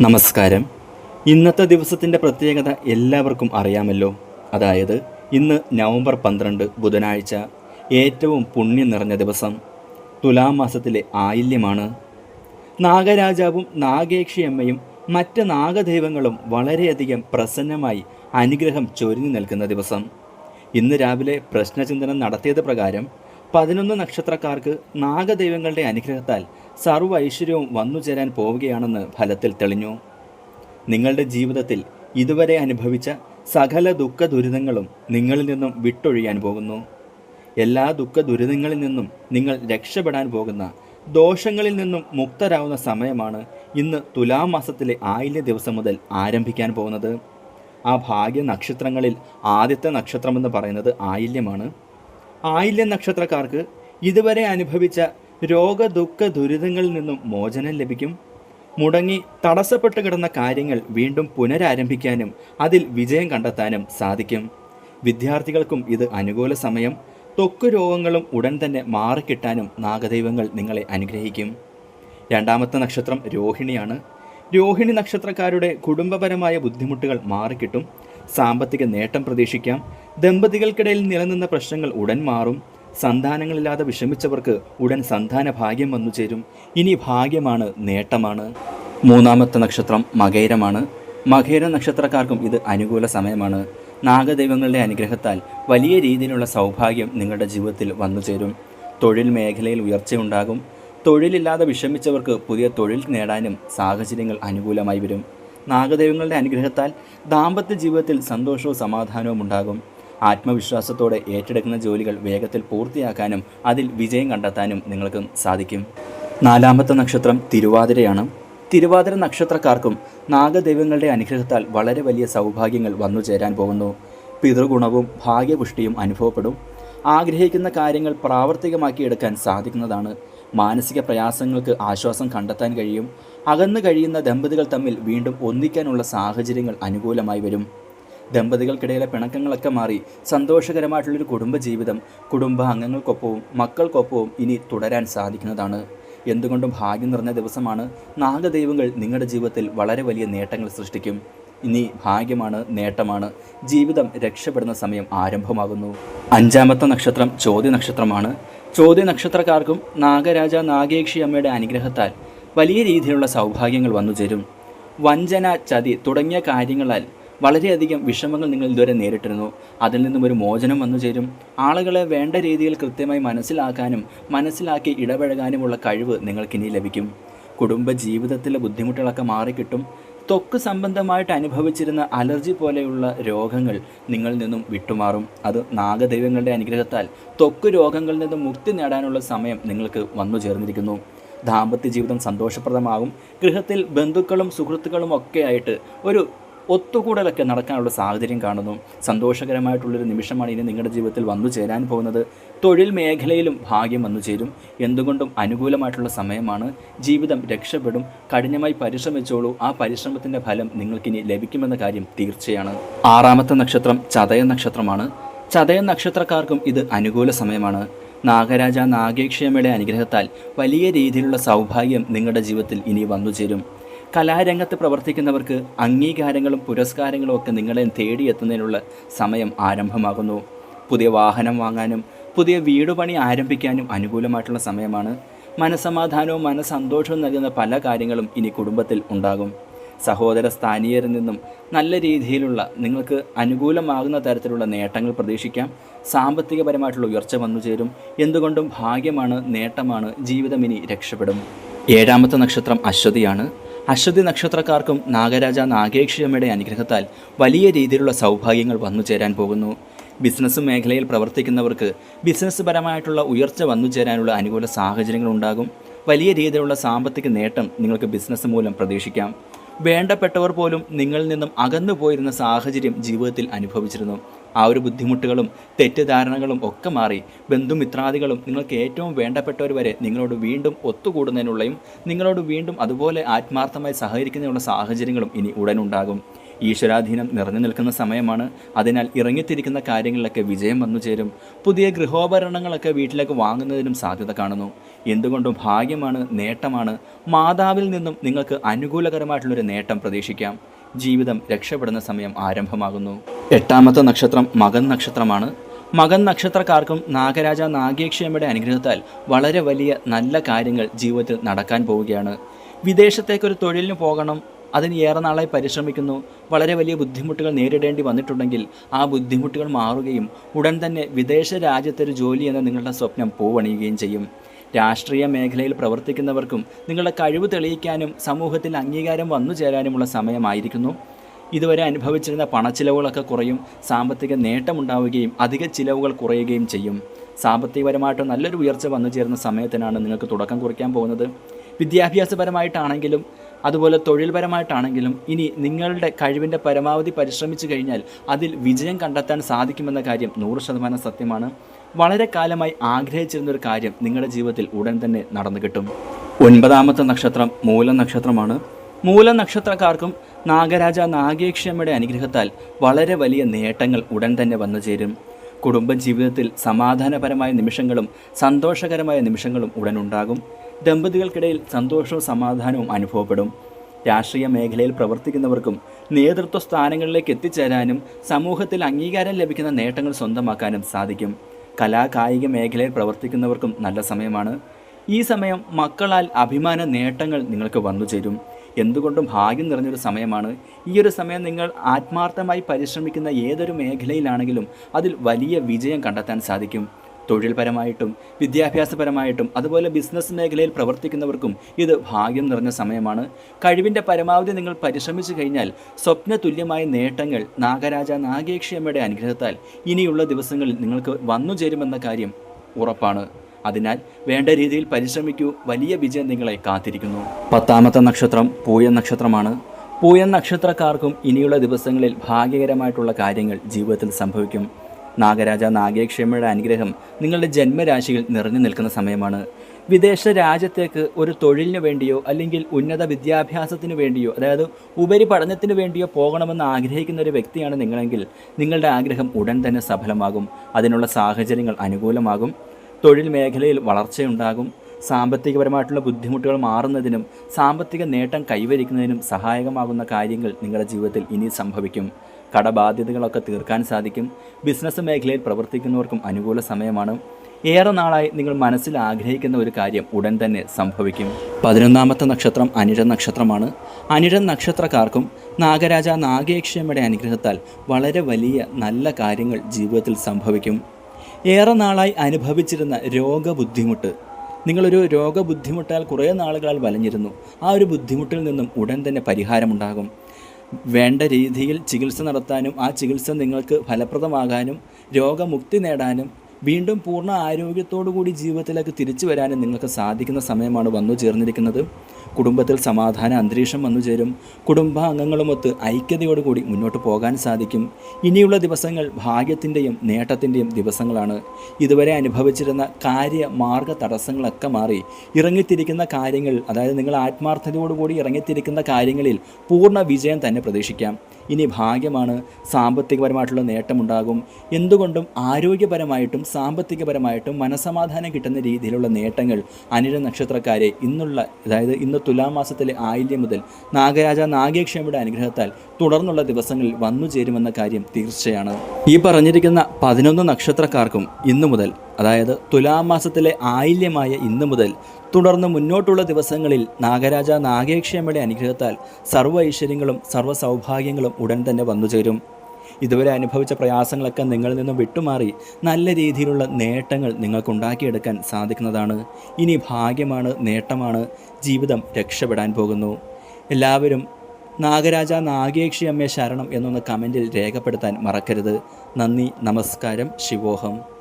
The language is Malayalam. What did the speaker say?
നമസ്കാരം. ഇന്നത്തെ ദിവസത്തിന്റെ പ്രത്യേകത എല്ലാവർക്കും അറിയാമല്ലോ. അതായത് ഇന്ന് നവംബർ പന്ത്രണ്ട് ബുധനാഴ്ച ഏറ്റവും പുണ്യം നിറഞ്ഞ ദിവസം. തുലാമാസത്തിലെ ആയില്യമാണ്. നാഗരാജാവും നാഗേക്ഷിയമ്മയും മറ്റ് നാഗദൈവങ്ങളും വളരെയധികം പ്രസന്നമായി അനുഗ്രഹം ചൊരിഞ്ഞു നിൽക്കുന്ന ദിവസം. ഇന്ന് രാവിലെ പ്രശ്നചിന്തനം നടത്തിയത് പ്രകാരം പതിനൊന്ന് നക്ഷത്രക്കാർക്ക് നാഗദൈവങ്ങളുടെ അനുഗ്രഹത്താൽ സർവ ഐശ്വര്യവും വന്നുചേരാൻ പോവുകയാണെന്ന് ഫലത്തിൽ തെളിഞ്ഞു. നിങ്ങളുടെ ജീവിതത്തിൽ ഇതുവരെ അനുഭവിച്ച സകല ദുഃഖ ദുരിതങ്ങളും നിങ്ങളിൽ നിന്നും വിട്ടൊഴിയാൻ പോകുന്നു. എല്ലാ ദുഃഖ ദുരിതങ്ങളിൽ നിന്നും നിങ്ങൾ രക്ഷപ്പെടാൻ പോകുന്ന ദോഷങ്ങളിൽ നിന്നും മുക്തരാവുന്ന സമയമാണ് ഇന്ന് തുലാം മാസത്തിലെ ആയില്യ ദിവസം മുതൽ ആരംഭിക്കാൻ പോകുന്നത്. ആ ഭാഗ്യ നക്ഷത്രങ്ങളിൽ ആദ്യത്തെ നക്ഷത്രമെന്ന് പറയുന്നത് ആയില്യമാണ്. ആയില്യ നക്ഷത്രക്കാർക്ക് ഇതുവരെ അനുഭവിച്ച രോഗ ദുഃഖ ദുരിതങ്ങളിൽ നിന്നും മോചനം ലഭിക്കും. മുടങ്ങി തടസ്സപ്പെട്ട് കിടന്ന കാര്യങ്ങൾ വീണ്ടും പുനരാരംഭിക്കാനും അതിൽ വിജയം കണ്ടെത്താനും സാധിക്കും. വിദ്യാർത്ഥികൾക്കും ഇത് അനുകൂല സമയം. ത്വക്ക് രോഗങ്ങളും ഉടൻ തന്നെ മാറിക്കിട്ടാനും നാഗദൈവങ്ങൾ നിങ്ങളെ അനുഗ്രഹിക്കും. രണ്ടാമത്തെ നക്ഷത്രം രോഹിണിയാണ്. രോഹിണി നക്ഷത്രക്കാരുടെ കുടുംബപരമായ ബുദ്ധിമുട്ടുകൾ മാറിക്കിട്ടും. സാമ്പത്തിക നേട്ടം പ്രതീക്ഷിക്കാം. ദമ്പതികൾക്കിടയിൽ നിലനിന്ന പ്രശ്നങ്ങൾ ഉടൻ മാറും. സന്താനങ്ങളില്ലാതെ വിഷമിച്ചവർക്ക് ഉടൻ സന്താന ഭാഗ്യം വന്നു ചേരും. ഇനി ഭാഗ്യമാണ് നേട്ടമാണ്. മൂന്നാമത്തെ നക്ഷത്രം മകേരമാണ്. മകേര നക്ഷത്രക്കാർക്കും ഇത് അനുകൂല സമയമാണ്. നാഗദൈവങ്ങളുടെ അനുഗ്രഹത്താൽ വലിയ രീതിയിലുള്ള സൗഭാഗ്യം നിങ്ങളുടെ ജീവിതത്തിൽ വന്നു ചേരും. തൊഴിൽ മേഖലയിൽ ഉയർച്ചയുണ്ടാകും. തൊഴിലില്ലാതെ വിഷമിച്ചവർക്ക് പുതിയ തൊഴിൽ നേടാനും സാഹചര്യങ്ങൾ അനുകൂലമായി വരും. നാഗദൈവങ്ങളുടെ അനുഗ്രഹത്താൽ ദാമ്പത്യ ജീവിതത്തിൽ സന്തോഷവും സമാധാനവും ഉണ്ടാകും. ആത്മവിശ്വാസത്തോടെ ഏറ്റെടുക്കുന്ന ജോലികൾ വേഗത്തിൽ പൂർത്തിയാക്കാനും അതിൽ വിജയം കണ്ടെത്താനും നിങ്ങൾക്ക് സാധിക്കും. നാലാമത്തെ നക്ഷത്രം തിരുവാതിരയാണ്. തിരുവാതിര നക്ഷത്രക്കാർക്കും നാഗദൈവങ്ങളുടെ അനുഗ്രഹത്താൽ വളരെ വലിയ സൗഭാഗ്യങ്ങൾ വന്നു ചേരാൻ പോകുന്നു. പിതൃഗുണവും ഭാഗ്യപുഷ്ടിയും അനുഭവപ്പെടും. ആഗ്രഹിക്കുന്ന കാര്യങ്ങൾ പ്രാവർത്തികമാക്കിയെടുക്കാൻ സാധിക്കുന്നതാണ്. മാനസിക പ്രയാസങ്ങൾക്ക് ആശ്വാസം കണ്ടെത്താൻ കഴിയും. അകന്നു കഴിയുന്ന ദമ്പതികൾ തമ്മിൽ വീണ്ടും ഒന്നിക്കാനുള്ള സാഹചര്യങ്ങൾ അനുകൂലമായി വരും. ദമ്പതികൾക്കിടയിലെ പിണക്കങ്ങളൊക്കെ മാറി സന്തോഷകരമായിട്ടുള്ളൊരു കുടുംബജീവിതം കുടുംബ അംഗങ്ങൾക്കൊപ്പവും മക്കൾക്കൊപ്പവും ഇനി തുടരാൻ സാധിക്കുന്നതാണ്. എന്തുകൊണ്ടും ഭാഗ്യം നിറഞ്ഞ ദിവസമാണ് നാഗദൈവങ്ങൾ നിങ്ങളുടെ ജീവിതത്തിൽ വളരെ വലിയ നേട്ടങ്ങൾ സൃഷ്ടിക്കും. ഇനി ഭാഗ്യമാണ് നേട്ടമാണ്. ജീവിതം രക്ഷപ്പെടുന്ന സമയം ആരംഭമാകുന്നു. അഞ്ചാമത്തെ നക്ഷത്രം ചോദ്യ നക്ഷത്രമാണ് ചോദ്യ നക്ഷത്രക്കാർക്കും നാഗരാജ നാഗേക്ഷി അമ്മയുടെ അനുഗ്രഹത്താൽ വലിയ രീതിയിലുള്ള സൗഭാഗ്യങ്ങൾ വന്നു ചേരും വഞ്ചന ചതി തുടങ്ങിയ കാര്യങ്ങളാൽ വളരെയധികം വിഷമങ്ങൾ നിങ്ങൾ ഇതുവരെ നേരിട്ടിരുന്നു. അതിൽ നിന്നും ഒരു മോചനം വന്നു ചേരും. ആളുകളെ വേണ്ട രീതിയിൽ കൃത്യമായി മനസ്സിലാക്കാനും മനസ്സിലാക്കി ഇടപഴകാനുമുള്ള കഴിവ് നിങ്ങൾക്കിനി ലഭിക്കും. കുടുംബ ജീവിതത്തിലെ ബുദ്ധിമുട്ടുകളൊക്കെ മാറിക്കിട്ടും. ത്വക്ക് സംബന്ധമായിട്ട് അനുഭവിച്ചിരുന്ന അലർജി പോലെയുള്ള രോഗങ്ങൾ നിങ്ങളിൽ നിന്നും വിട്ടുമാറും. അത് നാഗദൈവങ്ങളുടെ അനുഗ്രഹത്താൽ ത്വക്ക് രോഗങ്ങളിൽ നിന്നും മുക്തി നേടാനുള്ള സമയം നിങ്ങൾക്ക് വന്നു ചേർന്നിരിക്കുന്നു. ദാമ്പത്യ ജീവിതം സന്തോഷപ്രദമാകും. ഗൃഹത്തിൽ ബന്ധുക്കളും സുഹൃത്തുക്കളും ഒക്കെയായിട്ട് ഒരു ഒത്തുകൂടലൊക്കെ നടക്കാനുള്ള സാഹചര്യം കാണുന്നു. സന്തോഷകരമായിട്ടുള്ളൊരു നിമിഷമാണ് ഇനി നിങ്ങളുടെ ജീവിതത്തിൽ വന്നു ചേരാൻ പോകുന്നത്. തൊഴിൽ മേഖലയിലും ഭാഗ്യം വന്നു ചേരും. എന്തുകൊണ്ടും അനുകൂലമായിട്ടുള്ള സമയമാണ്. ജീവിതം രക്ഷപ്പെടും. കഠിനമായി പരിശ്രമിച്ചോളൂ. ആ പരിശ്രമത്തിന്റെ ഫലം നിങ്ങൾക്കിനി ലഭിക്കുമെന്ന കാര്യം തീർച്ചയാണ്. ആറാമത്തെ നക്ഷത്രം ചതയ നക്ഷത്രമാണ്. ചതയ നക്ഷത്രക്കാർക്കും ഇത് അനുകൂല സമയമാണ്. നാഗരാജ നാഗേക്ഷയമ്മയുടെ അനുഗ്രഹത്താൽ വലിയ രീതിയിലുള്ള സൗഭാഗ്യം നിങ്ങളുടെ ജീവിതത്തിൽ ഇനി വന്നു ചേരും. കലാരംഗത്ത് പ്രവർത്തിക്കുന്നവർക്ക് അംഗീകാരങ്ങളും പുരസ്കാരങ്ങളും ഒക്കെ നിങ്ങളെ തേടിയെത്തുന്നതിനുള്ള സമയം ആരംഭമാകുന്നു. പുതിയ വാഹനം വാങ്ങാനും പുതിയ വീട് പണി ആരംഭിക്കാനും അനുകൂലമായിട്ടുള്ള സമയമാണ്. മനസമാധാനവും മനസ്സന്തോഷവും നൽകുന്ന പല കാര്യങ്ങളും ഇനി കുടുംബത്തിൽ ഉണ്ടാകും. സഹോദര സ്ഥാനീയരിൽ നിന്നും നല്ല രീതിയിലുള്ള നിങ്ങൾക്ക് അനുകൂലമാകുന്ന തരത്തിലുള്ള നേട്ടങ്ങൾ പ്രതീക്ഷിക്കാം. സാമ്പത്തികപരമായിട്ടുള്ള ഉയർച്ച വന്നു ചേരും. എന്തുകൊണ്ടും ഭാഗ്യമാണ് നേട്ടമാണ് ജീവിതം ഇനി രക്ഷപ്പെടും. ഏഴാമത്തെ നക്ഷത്രം അശ്വതിയാണ്. അശ്വതി നക്ഷത്രക്കാർക്കും നാഗരാജ നാഗേക്ഷിയമ്മയുടെ അനുഗ്രഹത്താൽ വലിയ രീതിയിലുള്ള സൗഭാഗ്യങ്ങൾ വന്നു ചേരാൻ പോകുന്നു. ബിസിനസ് മേഖലയിൽ പ്രവർത്തിക്കുന്നവർക്ക് ബിസിനസ് പരമായിട്ടുള്ള ഉയർച്ച വന്നു ചേരാനുള്ള അനുകൂല സാഹചര്യങ്ങൾ ഉണ്ടാകും. വലിയ രീതിയിലുള്ള സാമ്പത്തിക നേട്ടം നിങ്ങൾക്ക് ബിസിനസ് മൂലം പ്രതീക്ഷിക്കാം. വേണ്ടപ്പെട്ടവർ പോലും നിങ്ങളിൽ നിന്നും അകന്നു പോയിരുന്ന സാഹചര്യം ജീവിതത്തിൽ അനുഭവിച്ചിരുന്നു. ആ ഒരു ബുദ്ധിമുട്ടുകളും തെറ്റിദ്ധാരണകളും ഒക്കെ മാറി ബന്ധുമിത്രാദികളും നിങ്ങൾക്ക് ഏറ്റവും വേണ്ടപ്പെട്ടവർ വരെ നിങ്ങളോട് വീണ്ടും ഒത്തുകൂടുന്നതിനുള്ളയും നിങ്ങളോട് വീണ്ടും അതുപോലെ ആത്മാർത്ഥമായി സഹകരിക്കുന്നതിനുള്ള സാഹചര്യങ്ങളും ഇനി ഉടനുണ്ടാകും. ഈശ്വരാധീനം നിറഞ്ഞു നിൽക്കുന്ന സമയമാണ്. അതിനാൽ ഇറങ്ങിത്തിരിക്കുന്ന കാര്യങ്ങളിലൊക്കെ വിജയം വന്നു ചേരും. പുതിയ ഗൃഹോപകരണങ്ങളൊക്കെ വീട്ടിലേക്ക് വാങ്ങുന്നതിനും സാധ്യത കാണുന്നു. എന്തുകൊണ്ടും ഭാഗ്യമാണ് നേട്ടമാണ്. മാതാവിൽ നിന്നും നിങ്ങൾക്ക് അനുകൂലകരമായിട്ടുള്ളൊരു നേട്ടം പ്രതീക്ഷിക്കാം. ജീവിതം രക്ഷപ്പെടുന്ന സമയം ആരംഭമാകുന്നു. എട്ടാമത്തെ നക്ഷത്രം മകൻ നക്ഷത്രമാണ്. മകൻ നക്ഷത്രക്കാർക്കും നാഗരാജ നാഗേക്ഷയമ്മയുടെ അനുഗ്രഹത്താൽ വളരെ വലിയ നല്ല കാര്യങ്ങൾ ജീവിതത്തിൽ നടക്കാൻ പോവുകയാണ്. വിദേശത്തേക്കൊരു തൊഴിലിന് പോകണം അതിന് ഏറെ നാളായി പരിശ്രമിക്കുന്നു വളരെ വലിയ ബുദ്ധിമുട്ടുകൾ നേരിടേണ്ടി വന്നിട്ടുണ്ടെങ്കിൽ ആ ബുദ്ധിമുട്ടുകൾ മാറുകയും ഉടൻ തന്നെ വിദേശ രാജ്യത്തൊരു ജോലി എന്ന നിങ്ങളുടെ സ്വപ്നം പൂവണിയുകയും ചെയ്യും. രാഷ്ട്രീയ മേഖലയിൽ പ്രവർത്തിക്കുന്നവർക്കും നിങ്ങളുടെ കഴിവ് തെളിയിക്കാനും സമൂഹത്തിൽ അംഗീകാരം വന്നു ചേരാനുമുള്ള സമയമായിരിക്കുന്നു. ഇതുവരെ അനുഭവിച്ചിരുന്ന പണച്ചിലവുകളൊക്കെ കുറയും സാമ്പത്തിക നേട്ടമുണ്ടാവുകയും അധിക ചിലവുകൾ കുറയുകയും ചെയ്യും. സാമ്പത്തികപരമായിട്ട് നല്ലൊരു ഉയർച്ച വന്നു ചേരുന്ന സമയത്തിനാണ് നിങ്ങൾക്ക് തുടക്കം കുറിക്കാൻ പോകുന്നത്. വിദ്യാഭ്യാസപരമായിട്ടാണെങ്കിലും അതുപോലെ തൊഴിൽപരമായിട്ടാണെങ്കിലും ഇനി നിങ്ങളുടെ കഴിവിന്റെ പരമാവധി പരിശ്രമിച്ചു കഴിഞ്ഞാൽ അതിൽ വിജയം കണ്ടെത്താൻ സാധിക്കുമെന്ന കാര്യം നൂറ് ശതമാനം സത്യമാണ്. വളരെ കാലമായി ആഗ്രഹിച്ചിരുന്ന ഒരു കാര്യം നിങ്ങളുടെ ജീവിതത്തിൽ ഉടൻ തന്നെ നടന്നു കിട്ടും. ഒൻപതാമത്തെ നക്ഷത്രം മൂല നക്ഷത്രമാണ്. മൂല നക്ഷത്രക്കാർക്കും നാഗരാജ നാഗേക്ഷമ്മയുടെ അനുഗ്രഹത്താൽ വളരെ വലിയ നേട്ടങ്ങൾ ഉടൻ തന്നെ വന്നു ചേരും. കുടുംബ ജീവിതത്തിൽ സമാധാനപരമായ നിമിഷങ്ങളും സന്തോഷകരമായ നിമിഷങ്ങളും ഉടനുണ്ടാകും ദമ്പതികൾക്കിടയിൽ സന്തോഷവും സമാധാനവും അനുഭവപ്പെടും. രാഷ്ട്രീയ മേഖലയിൽ പ്രവർത്തിക്കുന്നവർക്കും നേതൃത്വ സ്ഥാനങ്ങളിലേക്ക് എത്തിച്ചേരാനും സമൂഹത്തിൽ അംഗീകാരം ലഭിക്കുന്ന നേട്ടങ്ങൾ സ്വന്തമാക്കാനും സാധിക്കും. കലാ കായിക മേഖലയിൽ പ്രവർത്തിക്കുന്നവർക്കും നല്ല സമയമാണ്. ഈ സമയം മക്കളാൽ അഭിമാന നേട്ടങ്ങൾ നിങ്ങൾക്ക് വന്നു ചേരും. എന്തുകൊണ്ടും ഭാഗ്യം നിറഞ്ഞൊരു സമയമാണ്. ഈ ഒരു സമയം നിങ്ങൾ ആത്മാർത്ഥമായി പരിശ്രമിക്കുന്ന ഏതൊരു മേഖലയിലാണെങ്കിലും അതിൽ വലിയ വിജയം കണ്ടെത്താൻ സാധിക്കും. തൊഴിൽപരമായിട്ടും വിദ്യാഭ്യാസപരമായിട്ടും അതുപോലെ ബിസിനസ് മേഖലയിൽ പ്രവർത്തിക്കുന്നവർക്കും ഇത് ഭാഗ്യം നിറഞ്ഞ സമയമാണ്. കഴിവിന്റെ പരമാവധി നിങ്ങൾ പരിശ്രമിച്ചു കഴിഞ്ഞാൽ സ്വപ്ന തുല്യമായ നേട്ടങ്ങൾ നാഗരാജ നാഗേക്ഷിയമ്മയുടെ അനുഗ്രഹത്താൽ ഇനിയുള്ള ദിവസങ്ങളിൽ നിങ്ങൾക്ക് വന്നു ചേരുമെന്ന കാര്യം ഉറപ്പാണ്. അതിനാൽ വേണ്ട രീതിയിൽ പരിശ്രമിക്കൂ. വലിയ വിജയം നിങ്ങളെ കാത്തിരിക്കുന്നു. പത്താമത്തെ നക്ഷത്രം പൂയ നക്ഷത്രമാണ്. പൂയ നക്ഷത്രക്കാർക്കും ഇനിയുള്ള ദിവസങ്ങളിൽ ഭാഗ്യകരമായിട്ടുള്ള കാര്യങ്ങൾ ജീവിതത്തിൽ സംഭവിക്കും. നാഗരാജ നാഗേക്ഷമയുടെ അനുഗ്രഹം നിങ്ങളുടെ ജന്മരാശിയിൽ നിറഞ്ഞു നിൽക്കുന്ന സമയമാണ്. വിദേശ രാജ്യത്തേക്ക് ഒരു തൊഴിലിന് വേണ്ടിയോ അല്ലെങ്കിൽ ഉന്നത വിദ്യാഭ്യാസത്തിന് വേണ്ടിയോ അതായത് ഉപരിപഠനത്തിന് വേണ്ടിയോ പോകണമെന്ന് ആഗ്രഹിക്കുന്ന ഒരു വ്യക്തിയാണ് നിങ്ങളെങ്കിൽ നിങ്ങളുടെ ആഗ്രഹം ഉടൻ തന്നെ സഫലമാകും. അതിനുള്ള സാഹചര്യങ്ങൾ അനുകൂലമാകും. തൊഴിൽ മേഖലയിൽ വളർച്ചയുണ്ടാകും. സാമ്പത്തികപരമായിട്ടുള്ള ബുദ്ധിമുട്ടുകൾ മാറുന്നതിനും സാമ്പത്തിക നേട്ടം കൈവരിക്കുന്നതിനും സഹായകമാകുന്ന കാര്യങ്ങൾ നിങ്ങളുടെ ജീവിതത്തിൽ ഇനി സംഭവിക്കും. കടബാധ്യതകളൊക്കെ തീർക്കാൻ സാധിക്കും. ബിസിനസ് മേഖലയിൽ പ്രവർത്തിക്കുന്നവർക്കും അനുകൂല സമയമാണ്. ഏറെ നാളായി നിങ്ങൾ മനസ്സിൽ ആഗ്രഹിക്കുന്ന ഒരു കാര്യം ഉടൻ തന്നെ സംഭവിക്കും. പതിനൊന്നാമത്തെ നക്ഷത്രം അനിഴ നക്ഷത്രമാണ്. അനിഴ നക്ഷത്രക്കാർക്കും നാഗരാജ നാഗേക്ഷമ്മയുടെ അനുഗ്രഹത്താൽ വളരെ വലിയ നല്ല കാര്യങ്ങൾ ജീവിതത്തിൽ സംഭവിക്കും. ഏറെ നാളായി അനുഭവിച്ചിരുന്ന രോഗബുദ്ധിമുട്ട്. നിങ്ങളൊരു രോഗബുദ്ധിമുട്ടാൽ കുറേ നാളുകളാൽ വലഞ്ഞിരുന്നു. ആ ഒരു ബുദ്ധിമുട്ടിൽ നിന്നും ഉടൻ തന്നെ പരിഹാരമുണ്ടാകും. വേണ്ട രീതിയിൽ ചികിത്സ നടത്താനും ആ ചികിത്സ നിങ്ങൾക്ക് ഫലപ്രദമാകാനും രോഗമുക്തി നേടാനും വീണ്ടും പൂർണ ആരോഗ്യത്തോടു കൂടി ജീവിതത്തിലേക്ക് തിരിച്ചു വരാനും നിങ്ങൾക്ക് സാധിക്കുന്ന സമയമാണ് വന്നു ചേർന്നിരിക്കുന്നത് കുടുംബത്തിൽ സമാധാന അന്തരീക്ഷം വന്നു ചേരും. കുടുംബാംഗങ്ങളുമൊത്ത് ഐക്യതയോടുകൂടി മുന്നോട്ട് പോകാൻ സാധിക്കും. ഇനിയുള്ള ദിവസങ്ങൾ ഭാഗ്യത്തിന്റെയും നേട്ടത്തിന്റെയും ദിവസങ്ങളാണ്. ഇതുവരെ അനുഭവിച്ചിരുന്ന കാര്യ മാർഗ തടസ്സങ്ങളൊക്കെ മാറി. ഇറങ്ങിത്തിരിക്കുന്ന കാര്യങ്ങൾ അതായത് നിങ്ങൾ ആത്മാർത്ഥതയോടുകൂടി ഇറങ്ങിത്തിരിക്കുന്ന കാര്യങ്ങളിൽ പൂർണ വിജയം തന്നെ പ്രതീക്ഷിക്കാം. ഇനി ഭാഗ്യമാണ് സാമ്പത്തികപരമായിട്ടുള്ള നേട്ടമുണ്ടാകും. എന്തുകൊണ്ടും ആരോഗ്യപരമായിട്ടും സാമ്പത്തികപരമായിട്ടും മനസമാധാനം കിട്ടുന്ന രീതിയിലുള്ള നേട്ടങ്ങൾ അനിര നക്ഷത്രക്കാരെ ഇന്നുള്ള അതായത് ഇന്ന് തുലാമാസത്തിലെ ആയില്യം മുതൽ നാഗരാജ നാഗേക്ഷമയുടെ അനുഗ്രഹത്താൽ തുടർന്നുള്ള ദിവസങ്ങളിൽ വന്നു ചേരുമെന്ന കാര്യം തീർച്ചയാണ്. ഈ പറഞ്ഞിരിക്കുന്ന പതിനൊന്ന് നക്ഷത്രക്കാർക്കും ഇന്നു മുതൽ അതായത് തുലാമാസത്തിലെ ആയില്യമായ ഇന്നു മുതൽ തുടർന്ന് മുന്നോട്ടുള്ള ദിവസങ്ങളിൽ നാഗരാജ നാഗേക്ഷേമയുടെ അനുഗ്രഹത്താൽ സർവ ഐശ്വര്യങ്ങളും സർവ സൗഭാഗ്യങ്ങളും ഉടൻ തന്നെ വന്നു ചേരും. ഇതുവരെ അനുഭവിച്ച പ്രയാസങ്ങളൊക്കെ നിങ്ങളിൽ നിന്നും വിട്ടുമാറി നല്ല രീതിയിലുള്ള നേട്ടങ്ങൾ നിങ്ങൾക്കുണ്ടാക്കിയെടുക്കാൻ സാധിക്കുന്നതാണ്. ഇനി ഭാഗ്യമാണ് നേട്ടമാണ് ജീവിതം രക്ഷപ്പെടാൻ പോകുന്നു. എല്ലാവരും നാഗരാജ നാഗേക്ഷി അമ്മയെ ശരണം എന്നൊന്ന് കമന്റിൽ രേഖപ്പെടുത്താൻ മറക്കരുത്. നന്ദി നമസ്കാരം ശിവോഹം.